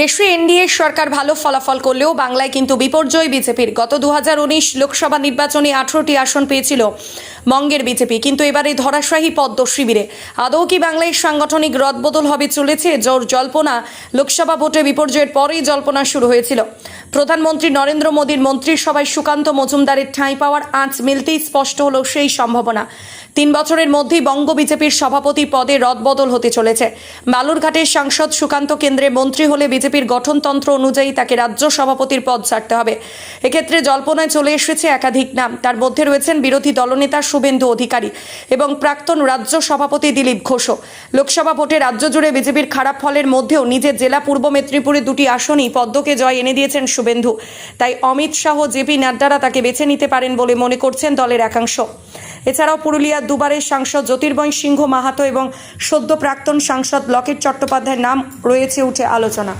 দেশে এনডিএ সরকার ভালো ফলাফল করলেও বাংলায় কিন্তু বিপর্যয় বিজেপির। গত দু লোকসভা নির্বাচনে আঠারোটি আসন পেয়েছিল বঙ্গের বিজেপি, কিন্তু এবারে ধরাশাহী পদ্ম শিবিরে। আদৌ কি বাংলায় সাংগঠনিক রদবদল হবে চলেছে? জোর জল্পনা। লোকসভা ভোটে বিপর্যয়ের পরেই জল্পনা শুরু হয়েছিল। প্রধানমন্ত্রী নরেন্দ্র মোদীর মন্ত্রিসভায় সুকান্ত মজুমদারের ঠাঁই পাওয়ার আঁচ মিলতেই স্পষ্ট হলো সেই সম্ভাবনা। তিন বছরের মধ্যেই বঙ্গ বিজেপির সভাপতি পদে রদবদল হতে চলেছে। বালুরঘাটের সাংসদ সুকান্ত কেন্দ্রে মন্ত্রী হলে বিজেপির গঠনতন্ত্র অনুযায়ী তাকে রাজ্য সভাপতির পদ ছাড়তে হবে। এক্ষেত্রে জল্পনায় চলে এসেছে একাধিক নাম। তার মধ্যে রয়েছেন বিরোধী দলনেতা শুভেন্দু অধিকারী এবং প্রাক্তন রাজ্য সভাপতি দিলীপ ঘোষও। লোকসভা ভোটে রাজ্য জুড়ে বিজেপির খারাপ ফলের মধ্যেও নিজের জেলা পূর্ব মেদিনীপুরে দুটি আসনই পদ্মকে জয় এনে দিয়েছেন শুভেন্দু। তাই অমিত শাহ জেপি নাড্ডারা তাকে বেছে নিতে পারেন বলে মনে করছেন দলের একাংশ। এছাড়াও পুরুলিয়ার দুবারের সাংসদ জ্যোতির্ময় সিংহ মাহাতো এবং সদ্য প্রাক্তন সাংসদ লকেট চট্টোপাধ্যায়ের নাম রয়েছে উঠে আলোচনা।